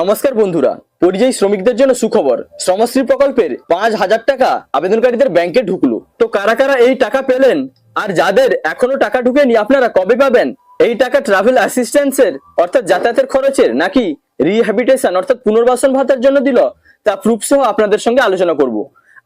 নমস্কার বন্ধুরা। পরিযায়ী শ্রমিকদের জন্য সুখবর। শ্রমশ্রী প্রকল্পের পাঁচ হাজার টাকা আবেদনকারীদের ব্যাংকে ঢুকলো। তো কারা কারা এই টাকা পেলেন? আর যাদের এখনও টাকা ঢুকেনি, আপনারা কবে পাবেন? এই টাকা ট্রাভেল অ্যাসিস্ট্যান্সের অর্থাৎ যাতায়াতের খরচের, নাকি রিহ্যাবিটেশন অর্থাৎ পুনর্বাসন ভাতার জন্য দিল? তা প্রুফ সহ আপনাদের সঙ্গে আলোচনা করব।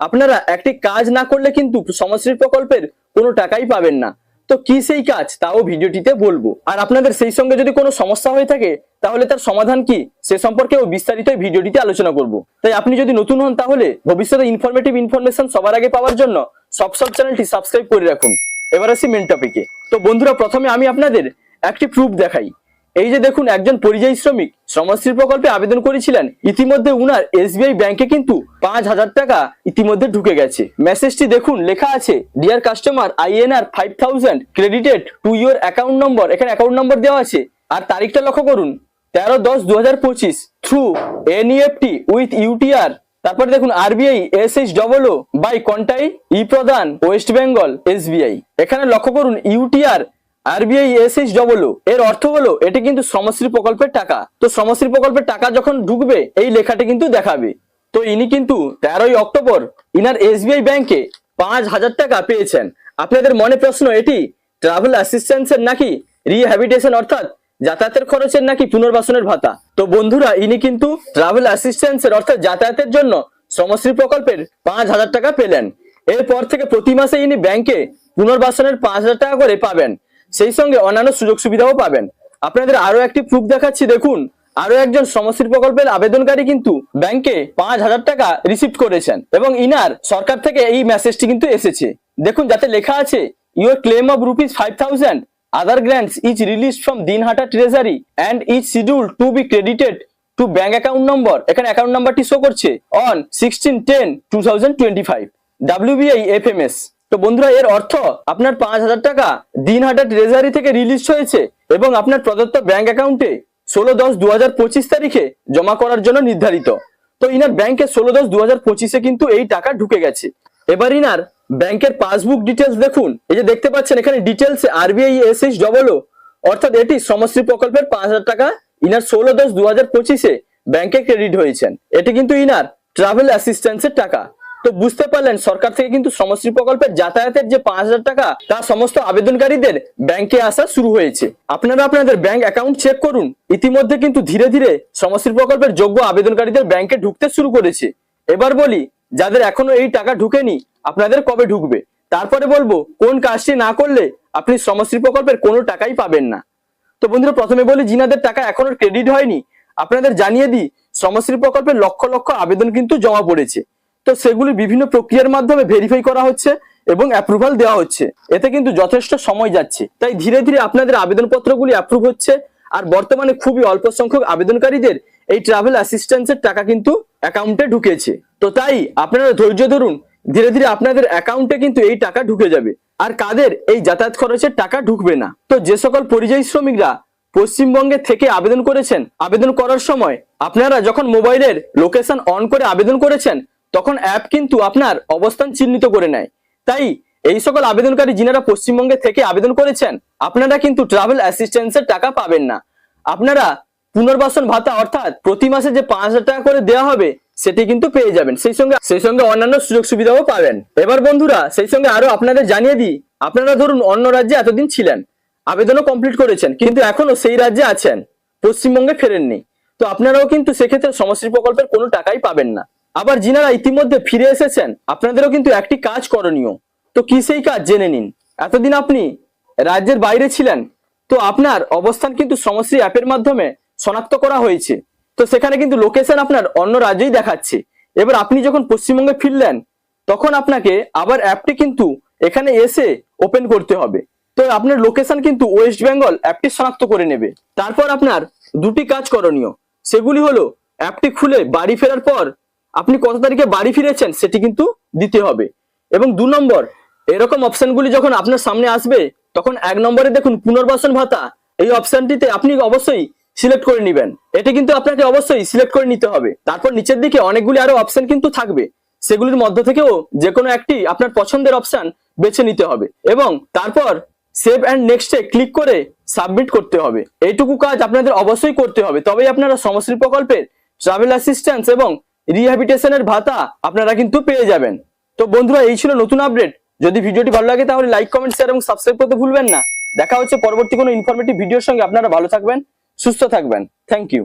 আপনারা একটি কাজ না করলে কিন্তু শ্রমশ্রী প্রকল্পের কোনো টাকাই পাবেন না। তো কি সেই কাজ? তাও ভিডিওটিতে বলব। আর আপনাদের সেই সঙ্গে যদি কোনো সমস্যা হয়ে থাকে, তাহলে তার সমাধান কি? সে সম্পর্কেও বিস্তারিত ভিডিওটিতে আলোচনা করব। তাই আপনি যদি নতুন হন, তাহলে ভবিষ্যতে ইনফরমেটিভ ইনফরমেশন সবার আগে পাওয়ার জন্য সব সব চ্যানেলটি সাবস্ক্রাইব করে রাখুন। এবার আসি মেন টপিকে তো বন্ধুরা, প্রথমে আমি আপনাদের একটি প্রুফ দেখাই। এই যে দেখুন, একজন পরিযায়ী শ্রমিক শ্রমশ্রী প্রকল্পে আবেদন করেছিলেন। ইতিমধ্যে উনার এসবিআই ব্যাংকে কিন্তু পাঁচ হাজার টাকা ইতিমধ্যে ঢুকে গেছে। মেসেজটি দেখুন, লেখা আছে dear customer INR five thousand credited to your account number এখানে অ্যাকাউন্ট নম্বর দেওয়া আছে। আর তারিখটা লক্ষ্য করুন, তেরো দশ দু হাজার পঁচিশ থ্রু এনইএফটি উইথ ইউটিআর তারপরে দেখুন RBI S H double O by Contai ই প্রদান ওয়েস্ট বেঙ্গল এসবিআই এখানে লক্ষ্য করুন UTR RBI S H double এর অর্থ হলো এটি কিন্তু শ্রমশ্রী প্রকল্পের টাকা। তো শ্রমশ্রী প্রকল্পের টাকা যখন ঢুকবে, এই লেখাটি কিন্তু দেখাবে। তো ইনি কিন্তু তেরোই অক্টোবর ইনার এসবিআই ব্যাংকে পাঁচ হাজার টাকা পেয়েছেন। আপনাদের মনে প্রশ্ন এটি? ট্রাভেল অ্যাসিস্ট্যান্সের নাকি রিহ্যাবিটেশন অর্থাৎ যাতায়াতের খরচের নাকি পুনর্বাসনের ভাতা? তো বন্ধুরা, ইনি কিন্তু ট্রাভেল অ্যাসিস্ট্যান্সের অর্থাৎ যাতায়াতের জন্য শ্রমশ্রী প্রকল্পের পাঁচ হাজার টাকা পেলেন। এরপর থেকে প্রতি মাসে ইনি ব্যাংকে পুনর্বাসনের পাঁচ হাজার টাকা করে পাবেন। সেই সঙ্গে অন্যান্য সুযোগ সুবিধাও পাবেন। আপনাদের আরও একটি প্রুফ দেখাচ্ছি, দেখুন। আরও একজন শ্রমশ্রী প্রকল্পের আবেদনকারী কিন্তু ব্যাংকে পাঁচ হাজার টাকা রিসিভ করেছেন এবং ইনার সরকার থেকে এই মেসেজটি কিন্তু এসেছে। দেখুন, যাতে লেখা আছে your claim of rupees five thousand other grants is release from Dinhata treasury and is schedule to be credited to bank account number এখানে অ্যাকাউন্ট নাম্বারটি শো করছে on sixteen ten two thousand twenty five WBI F M S তো বন্ধুরা, এর অর্থ আপনার পাঁচ হাজার টাকা দিনহাটা ট্রেজারি থেকে রিলিজ হয়েছে এবং আপনার প্রদত্ত ব্যাংক অ্যাকাউন্টে ষোলো দশ দু তারিখে জমা করার জন্য নির্ধারিত। তো ইনার ব্যাংকে ষোলো দশ দু কিন্তু এই টাকা ঢুকে গেছে। এবার ইনার ব্যাংকের পাসবুক ডিটেলস দেখুন। এই যে দেখতে পাচ্ছেন, এখানে details RBI S H double অর্থাৎ এটি সমশ্রী প্রকল্পের পাঁচ হাজার টাকা ইনার ষোলো দশ দু হাজার পঁচিশে ব্যাংকে ক্রেডিট হয়েছেন। এটি কিন্তু ইনার ট্রাভেল অ্যাসিস্ট্যান্সের টাকা। তো বুঝতে পারলেন, সরকার থেকে কিন্তু সমশ্রী প্রকল্পের যাতায়াতের যে পাঁচ হাজার টাকা, তা সমস্ত আবেদনকারীদের ব্যাংকে আসা শুরু হয়েছে। আপনারা আপনাদের ব্যাংক অ্যাকাউন্ট চেক করুন। ইতিমধ্যে কিন্তু ধীরে ধীরে সমশ্রী প্রকল্পের যোগ্য আবেদনকারীদের ব্যাংকে ঢুকতে শুরু করেছে। এবার বলি, যাদের এখনও এই টাকা ঢুকেনি, আপনাদের কবে ঢুকবে? তারপরে বলব, কোন কাজটি না করলে আপনি শ্রমশ্রী প্রকল্পের কোনো টাকাই পাবেন না। তো বন্ধুরা, প্রথমে বলি জিনাদের টাকা এখনও ক্রেডিট হয়নি, আপনাদের জানিয়ে দিই, শ্রমশ্রী প্রকল্পের লক্ষ লক্ষ আবেদন কিন্তু জমা পড়েছে। তো সেগুলি বিভিন্ন প্রক্রিয়ার মাধ্যমে ভেরিফাই করা হচ্ছে এবং অ্যাপ্রুভাল দেওয়া হচ্ছে। এতে কিন্তু যথেষ্ট সময় যাচ্ছে। তাই ধীরে ধীরে আপনাদের আবেদনপত্রগুলি অ্যাপ্রুভ হচ্ছে আর বর্তমানে খুবই অল্প সংখ্যক আবেদনকারীদের এই ট্রাভেল অ্যাসিস্ট্যান্সের টাকা কিন্তু অ্যাকাউন্টে ঢুকেছে। তো তাই আপনারা ধৈর্য ধরুন, ধীরে ধীরে আপনাদের অ্যাকাউন্টে কিন্তু এই টাকা ঢুকে যাবে। আর কাদের এই যাতায়াত খরচের টাকা ঢুকবে না। তো যে সকল পরিযায়ী শ্রমিকরা পশ্চিমবঙ্গে থেকে আবেদন করেছেন, আবেদন করার সময় আপনারা যখন মোবাইলের লোকেশন অন করে আবেদন করেছেন তখন অ্যাপ কিন্তু আপনার অবস্থান চিহ্নিত করে নেয়। তাই এই সকল আবেদনকারী যিনারা পশ্চিমবঙ্গে থেকে আবেদন করেছেন, আপনারা কিন্তু ট্রাভেল অ্যাসিস্ট্যান্সের টাকা পাবেন না। আপনারা পুনর্বাসন ভাতা অর্থাৎ প্রতি মাসে যে পাঁচ হাজার টাকা করে দেওয়া হবে, সেটি কিন্তু পেয়ে যাবেন। সেই সঙ্গে সেই সঙ্গে অন্যান্য সুযোগ সুবিধাও পাবেন। এবার বন্ধুরা, সেই সঙ্গে আরও আপনাদের জানিয়ে দিই, আপনারা ধরুন অন্য রাজ্যে এতদিন ছিলেন, আবেদনও কমপ্লিট করেছেন, কিন্তু এখনও সেই রাজ্যে আছেন, পশ্চিমবঙ্গে ফেরেননি। তো আপনারাও কিন্তু সেক্ষেত্রে সমশ্রী প্রকল্পের কোনো টাকাই পাবেন না। আবার যিনারা ইতিমধ্যে ফিরে এসেছেন। আপনাদেরও কিন্তু একটি কাজ করণীয়। তো কি সেই কাজ? জেনে নিন। এতদিন আপনি রাজ্যের বাইরে ছিলেন। তো আপনার অবস্থান কিন্তু সমশ্রী অ্যাপের মাধ্যমে শনাক্ত করা হয়েছে। তো সেখানে কিন্তু লোকেশন আপনার অন্য রাজ্যেই দেখাচ্ছে। এবার আপনি যখন পশ্চিমবঙ্গে ফিরলেন, তখন আপনাকে আবার অ্যাপটি কিন্তু এখানে এসে ওপেন করতে হবে। তো আপনার লোকেশন কিন্তু ওয়েস্ট বেঙ্গল অ্যাপটি শনাক্ত করে নেবে। তারপর আপনার দুটি কাজ করণীয়। সেগুলি হলো, অ্যাপটি খুলে বাড়ি ফেরার পর আপনি কত তারিখে বাড়ি ফিরেছেন সেটি কিন্তু দিতে হবে। এবং দু নম্বর, এরকম অপশনগুলি যখন আপনার সামনে আসবে, তখন এক নম্বরে দেখুন পুনর্বাসন ভাতা, এই অপশনটিতে আপনি অবশ্যই সিলেক্ট করে নেবেন। এটি কিন্তু আপনাকে অবশ্যই সিলেক্ট করে নিতে হবে। তারপর নিচের দিকে অনেকগুলি আরও অপশন কিন্তু থাকবে। সেগুলির মধ্য থেকেও যে কোনো একটি আপনার পছন্দের অপশন বেছে নিতে হবে। এবং তারপর সেভ অ্যান্ড নেক্সটে ক্লিক করে সাবমিট করতে হবে। এইটুকু কাজ আপনাদের অবশ্যই করতে হবে। তবেই আপনারা শ্রমশ্রী প্রকল্পের ট্রাভেল অ্যাসিস্ট্যান্স এবং রিহ্যাবিটেশনের ভাতা আপনারা কিন্তু পেয়ে যাবেন। তো বন্ধুরা, এই ছিল নতুন আপডেট যদি ভিডিওটি ভালো লাগে, তাহলে লাইক কমেন্ট শেয়ার এবং সাবস্ক্রাইব করতে ভুলবেন না। দেখা হচ্ছে পরবর্তী কোনো ইনফরমেটিভ ভিডিওর সঙ্গে। আপনারা ভালো থাকবেন, সুস্থ থাকবেন। Thank you